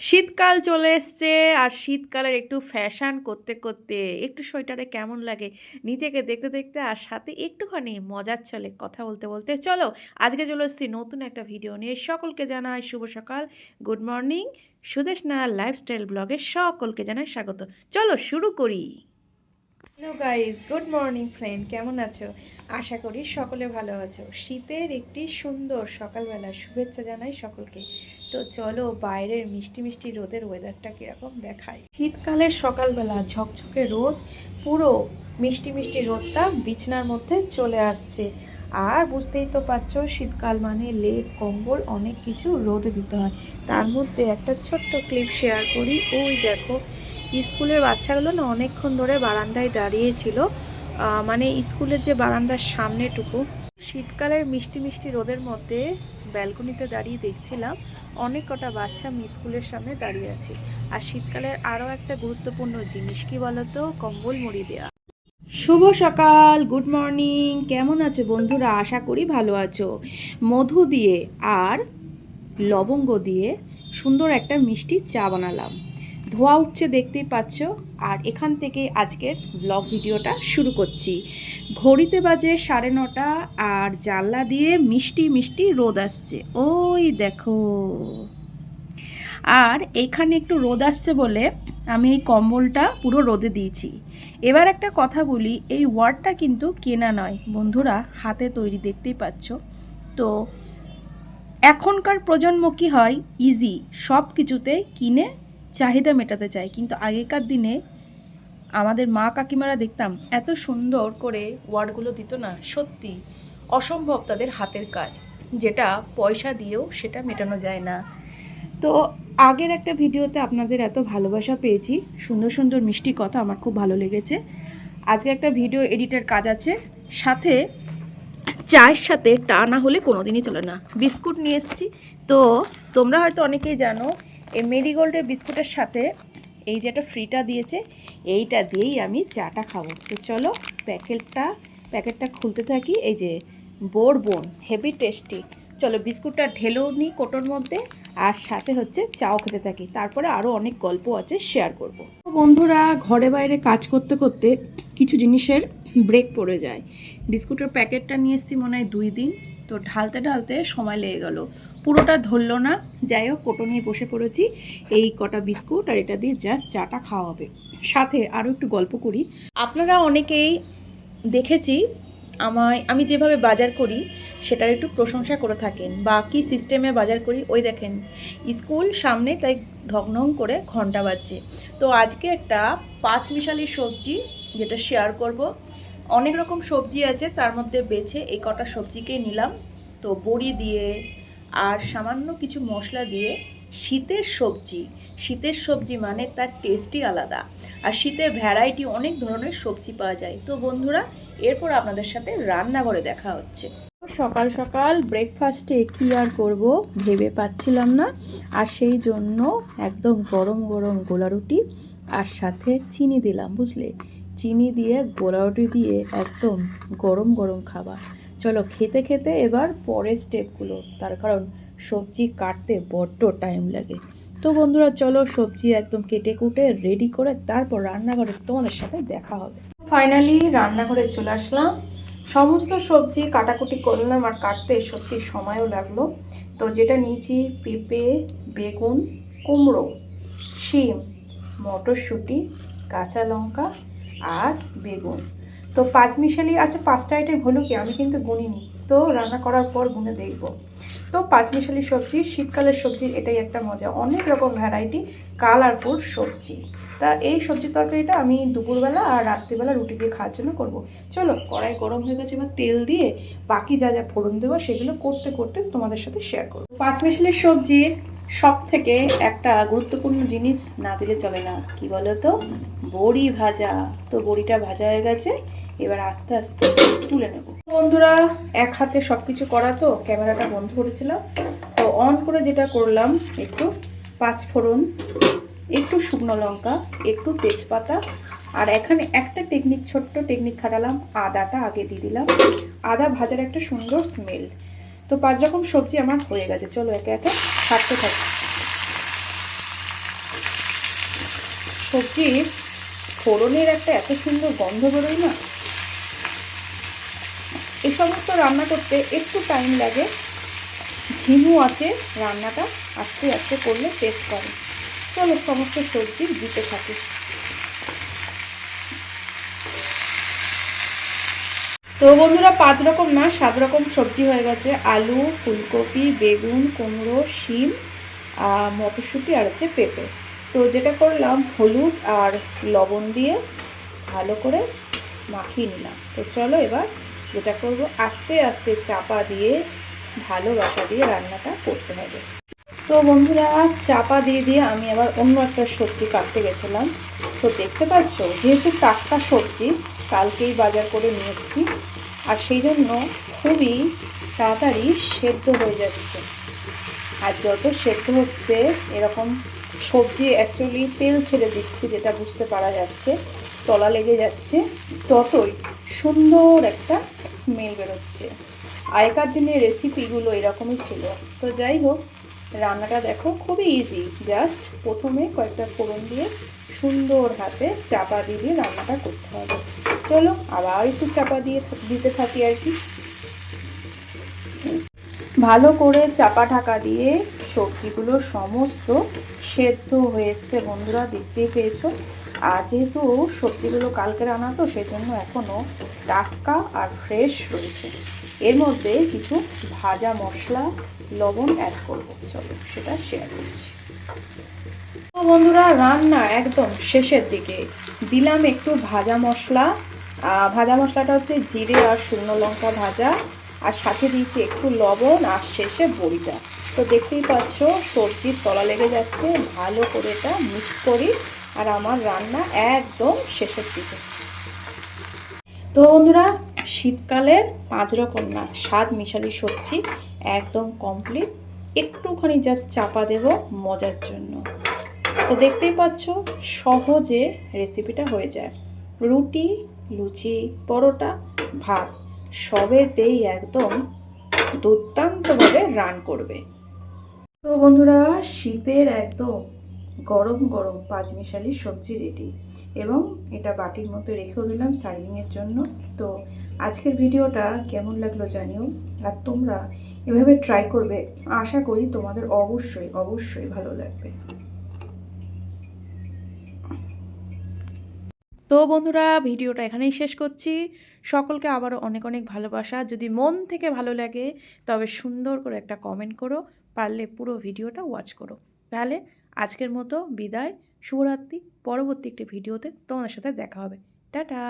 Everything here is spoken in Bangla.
শীতকাল চলে এসছে আর শীতকালের একটু ফ্যাশন করতে করতে একটু সোয়েটারে কেমন লাগে নিজেকে দেখতে দেখতে আর সাথে একটুখানি মজার চলে কথা বলতে বলতে চলো আজকে চলে এসেছি নতুন একটা ভিডিও নিয়ে। সকলকে জানাই শুভ সকাল গুড মর্নিং সুদেশনা লাইফস্টাইল ব্লগে সকলকে জানাই স্বাগত। চলো শুরু করি। Hello guys good morning friend কেমন আছো? আশা করি সকলে ভালো আছো। শীতের একটি সুন্দর সকালবেলা শুভেচ্ছা জানাই সকলকে। তো চলো বাইরের মিষ্টি মিষ্টি রোদের ওয়েদারটা কীরকম দেখায় শীতকালের সকালবেলা ঝকঝকে রোদ, পুরো মিষ্টি মিষ্টি রোদটা বিছনার মধ্যে চলে আসছে। আর বুঝতেই তো পারছ, শীতকাল মানে লেপ, কম্বল অনেক কিছু রোদে দিতে হয়। তার মধ্যে একটা ছোট্ট ক্লিপ শেয়ার করি। ওই দেখো, স্কুলের বাচ্চাগুলো না অনেকক্ষণ ধরে বারান্দায় দাঁড়িয়েছিল। মানে স্কুলের যে বারান্দার সামনেটুকু। শীতকালের মিষ্টি মিষ্টি রোদের মধ্যে ব্যালকনিতে দাঁড়িয়ে দেখছিলাম। অনেক কটা বাচ্চা আমি স্কুলের সামনে দাঁড়িয়ে আছি। আর শীতকালের আরও একটা গুরুত্বপূর্ণ জিনিস কি বলতো? কম্বল মুড়ি দেওয়া শুভ সকাল, গুড মর্নিং। কেমন আছো বন্ধুরা? আশা করি ভালো আছো। মধু দিয়ে আর লবঙ্গ দিয়ে সুন্দর একটা মিষ্টি চা বানালাম। ধোয়া উঠছে দেখতেই পাচ্ছ। আর এখান থেকে আজকের ব্লগ ভিডিওটা শুরু করছি। ঘড়িতে বাজে সাড়ে নটা আর জানলা দিয়ে মিষ্টি মিষ্টি রোদ আসছে। ওই দেখো। আর এখানে একটু রোদ আসছে বলে আমি এই কম্বলটা পুরো রোদে দিয়েছি। এবার একটা কথা বলি, এই ওয়ার্ডটা কিন্তু কেনা নয়। বন্ধুরা, হাতে তৈরি দেখতেই পাচ্ছ। তো এখনকার প্রজন্ম কি হয়? ইজি সব কিছুতে কিনে চাহিদা মেটাতে চাই কিন্তু আগেকার দিনে আমাদের মা কাকিমারা দেখতাম, এত সুন্দর করে ওয়ার্ডগুলো দিত না, সত্যি অসম্ভব তাদের হাতের কাজ। যেটা পয়সা দিয়েও সেটা মেটানো যায় না। তো আগের একটা ভিডিওতে আপনাদের এত ভালোবাসা পেয়েছি, সুন্দর সুন্দর মিষ্টি কথা আমার খুব ভালো লেগেছে। আজকে একটা ভিডিও এডিটের কাজ আছে, সাথে চায়ের সাথে টা না হলে কোনোদিনই চলে না। বিস্কুট নিয়ে এসেছি। তো তোমরা হয়তো অনেকেই জানো এই মেরিগোল্ডের বিস্কুটের সাথে এই যে একটা ফ্রিটা দিয়েছে, এইটা দিয়েই আমি চাটা খাব। তো চলো, প্যাকেটটা প্যাকেটটা খুলতে থাকি। এই যে বোর বোন, হেভি টেস্টি। চলো, বিস্কুটটা ঢেলেও নিই কোটোর মধ্যে আর সাথে হচ্ছে চাও খেতে থাকি। তারপরে আরও অনেক গল্প আছে শেয়ার করব। বন্ধুরা, ঘরে বাইরে কাজ করতে করতে কিছু জিনিসের ব্রেক পড়ে যায়। বিস্কুটের প্যাকেটটা নিয়ে এসেছি মনে হয় দুই দিন। তো ঢালতে ঢালতে সময় লেগে গেল। পুরোটা ধরলো না। যাই হোক, কোটো নিয়ে বসে পড়েছি। এই কটা বিস্কুট আর এটা দিয়ে জাস্ট চাটা খাওয়া হবে। সাথে আরও একটু গল্প করি। আপনারা অনেকেই দেখেছি, আমায়, আমি যেভাবে বাজার করি, সেটার একটু প্রশংসা করে থাকেন। বা কী সিস্টেমে বাজার করি, ওই দেখেন, স্কুল সামনে তাই ঢকঢং করে ঘণ্টা বাজছে। তো আজকে একটা পাঁচ মিশালি সবজি, যেটা শেয়ার করব। অনেক রকম সবজি আছে, তার মধ্যে বেছে এই কটা সবজিকেই নিলাম। তো বড়ি দিয়ে আর সামান্য কিছু মশলা দিয়ে শীতের সবজি। শীতের সবজি মানে তার টেস্টই আলাদা। আর শীতে ভ্যারাইটি অনেক ধরনের সবজি পাওয়া যায়। তো বন্ধুরা, এরপর আপনাদের সাথে রান্নাঘরে দেখা হচ্ছে। সকাল সকাল ব্রেকফাস্টে কি আর করব ভেবে পাচ্ছিলাম না। আর সেই জন্য একদম গরম গরম গোলা রুটি আর সাথে চিনি দিলাম, বুঝলে? চিনি দিয়ে, গোলা রুটি দিয়ে একদম গরম গরম খাবার। চলো খেতে খেতে এবার পরের স্টেপগুলো তার কারণ সবজি কাটতে বড্ড টাইম লাগে। তো বন্ধুরা, চলো সবজি একদম কেটে কুটে রেডি করে তারপর রান্নাঘরে তোমাদের সাথে দেখা হবে। ফাইনালি রান্নাঘরে চলে আসলাম। সমস্ত সবজি কাটাকুটি করলাম আর কাটতে সত্যি সময়ও লাগল। তো যেটা নিয়েছি, পেঁপে, বেগুন, কুমড়ো, শিম, মটরশুঁটি, কাঁচা লঙ্কা আর বেগুন। তো পাঁচ মিশালি আচ্ছা পাঁচটা আইটেম হলো কি? আমি কিন্তু গুনিনি। তো রান্না করার পর গুনে দেখব। তো পাঁচ মিশালি সবজি, শীতকালের সবজির এটাই একটা মজা। অনেক রকম ভ্যারাইটি কালারফুল সবজি। তা এই সবজি তরকারিটা আমি দুপুরবেলা আর রাত্রিবেলা রুটি দিয়ে খাওয়ার জন্য করব। চলো, কড়াই গরম হয়ে গেছে, এবার তেল দিয়ে বাকি যা যা ফোড়ন দেবো, সেগুলো করতে করতে তোমাদের সাথে শেয়ার করব। পাঁচ মিশালির সবজির সব থেকে একটা গুরুত্বপূর্ণ জিনিস না দিলে চলে না। কি বলো তো বড়ি ভাজা। তো বড়িটা ভাজা হয়ে গেছে, এবার আস্তে আস্তে তুলে নেব। বন্ধুরা, এক হাতে সব কিছু করা তো, ক্যামেরাটা বন্ধ করেছিলাম। তো অন করে যেটা করলাম, একটু পাঁচ ফোড়ন, একটু শুকনো লঙ্কা, একটু তেজপাতা, আর এখানে একটা টেকনিক ছোট্ট টেকনিক খাটালাম, আদাটা আগে দিয়ে দিলাম। আদা ভাজার একটা সুন্দর স্মেল তো পাঁচ রকম সবজি আমার হয়ে গেছে। চলো একে একে কাটতে থাকি। সবজির ফোড়নের একটা এত সুন্দর গন্ধ বেরোয় না? এ সমস্ত রান্না করতে একটু টাইম লাগে। ঝিমু আছে, রান্নাটা আস্তে আস্তে করলে টেস্ট করে চলো সমস্ত সবজি দিতে থাকি। তো বন্ধুরা, পাঁচ রকম না, সাত রকম সবজি হয়ে গেছে। আলু, ফুলকপি, বেগুন, কুমড়ো, শিম মটরশুঁটি আর হচ্ছে পেঁপে। তো যেটা করলাম, হলুদ আর লবণ দিয়ে ভালো করে মাখিয়ে নিলাম। তো চলো এবার যেটা করব, আস্তে আস্তে চাপা দিয়ে ভালোবাসা দিয়ে রান্নাটা করতে হবে। তো বন্ধুরা, চাপা দিয়ে দিয়ে আমি আবার অন্য একটা সবজি কাটতে গেছিলাম। তো দেখতে পাচ্ছ, যেহেতু টাটকা সবজি কালকেই বাজার করে নিয়ে এসেছি। আর সেই জন্য খুবই তাড়াতাড়ি সেদ্ধ হয়ে যাচ্ছে। আর যত সেদ্ধ হচ্ছে, এরকম সবজি অ্যাকচুয়ালি তেল ছেড়ে দিচ্ছি, যেটা বুঝতে পারা যাচ্ছে, তলা লেগে যাচ্ছে, ততই সুন্দর একটা স্মেল বেরোচ্ছে। আগেকার দিনের রেসিপিগুলো এরকমই ছিল। তো যাই হোক রান্নাটা দেখো খুবই ইজি জাস্ট প্রথমে কয়েকটা ফোড়ন দিয়ে সুন্দর হাতে চাপা দিয়ে রান্নাটা করতে হবে। চলো আবার একটু চাপা দিয়ে দিতে থাকি আর কি। ভালো করে চাপা ঢাকা দিয়ে সবজিগুলো সমস্ত সেদ্ধ হয়ে এসছে। বন্ধুরা দেখতেই পেয়েছ? আর যেহেতু সবজিগুলো কালকে রান্না, তো সেই জন্য এখনও টাটকা আর ফ্রেশ রয়েছে। এর মধ্যে কিছু ভাজা মশলা, লবণ অ্যাড করব। চলো সেটা শেয়ার করছি। বন্ধুরা, রান্না একদম শেষের দিকে। দিলাম একটু ভাজা মশলা। ভাজা মশলাটা হচ্ছে জিরে আর শুকনো লঙ্কা ভাজা। আর সাথে দিয়েছি একটু লবণ আর শেষে বড়িটা। তো দেখতেই পাচ্ছ, সবজির তলা লেগে যাচ্ছে। ভালো করে এটা মিক্স করি। আর আমার রান্না একদম শেষের দিকে। তো বন্ধুরা শীতকালের পাঁচ রকম না, স্বাদ মিশালি সবজি একদম কমপ্লিট একটুখানি জাস্ট চাপা দেব মজার জন্য। তো দেখতেই পাচ্ছ, সহজে রেসিপিটা হয়ে যায়। রুটি, লুচি, পরোটা, ভাত সবেতেই একদম দুর্দান্তভাবে রান করবে। তো বন্ধুরা, শীতের একদম গরম গরম পাঁচমিশালি সবজি রেডি এবং এটা বাটির মধ্যে রেখেও দিলাম সার্ভিংয়ের জন্য। তো আজকের ভিডিওটা কেমন লাগল জানিও। আর তোমরা এভাবে ট্রাই করবে, আশা করি তোমাদের অবশ্যই অবশ্যই ভালো লাগবে। তো বন্ধুরা, ভিডিওটা এখানেই শেষ করছি। সকলকে আবারও অনেক অনেক ভালোবাসা। যদি মন থেকে ভালো লাগে, তবে সুন্দর করে একটা কমেন্ট করো। পারলে পুরো ভিডিওটা ওয়াচ করো। তাহলে আজকের মতো বিদায় শুভরাত্রি পরবর্তী একটি ভিডিওতে তোমাদের সাথে দেখা হবে। টাটা!